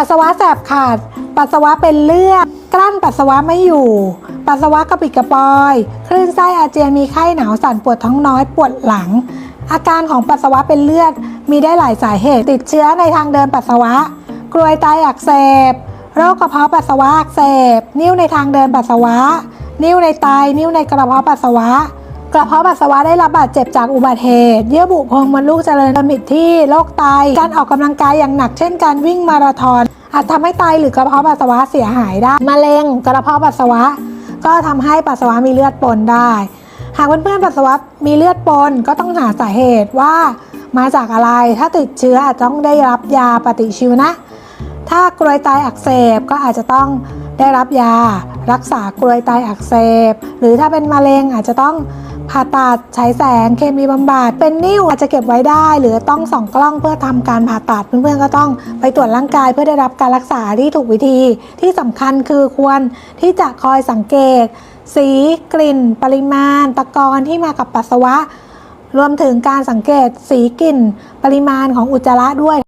ปัสสาวะแสบขาด ปัสสาวะเป็นเลือด กลั้นปัสสาวะไม่อยู่ ปัสสาวะกระปิดกระปอย คลื่นไส้อาเจียนมีไข้หนาวสั่นปวดท้องน้อยปวดหลัง อาการของปัสสาวะเป็นเลือด มีได้หลายสาเหตุ ติดเชื้อในทางเดินปัสสาวะ กรวยไตอักเสบ โรคกระเพาะปัสสาวะอักเสบ นิ่วในทางเดินปัสสาวะ นิ่วในไต นิ่วในกระเพาะปัสสาวะ กระเพาะปัสสาวะได้รับบาดเจ็บจากอุบัติเหตุ เยื่อบุโพรงมดลูกเจริญผิดที่โรคไต การออกกำลังกายอย่างหนักเช่นการวิ่งมาราธอน อาจทำให้ไตหรือกระเพาะปัสสาวะเสียหายได้มะเร็งกระเพาะปัสสาวะ ก็ทำให้ปัสสาวะมีเลือดปนได้ หากเพื่อนๆปัสสาวะมีเลือดปนก็ต้องหาสาเหตุว่ามาจากอะไร ถ้าติดเชื้ออาจจะต้องได้รับยาปฏิชีวนะ ถ้ากรวยไตอักเสบก็อาจจะต้องได้รับยา รักษากรวยไตอักเสบ หรือถ้าเป็นมะเร็งอาจจะต้อง ผ่าตัดใช้แสงเคมีบำบัดเป็นนิ่วอาจจะเก็บไว้ได้ หรือต้องส่องกล้องเพื่อทำการผ่าตัดเพื่อนๆก็ต้องไปตรวจร่างกายเพื่อได้รับการรักษาที่ถูกวิธี ที่สำคัญคือควรที่จะคอยสังเกต สีกลิ่น ปริมาณ ตะกอนที่มากับปัสสาวะ รวมถึงการสังเกตสีกลิ่น ปริมาณของอุจจาระด้วย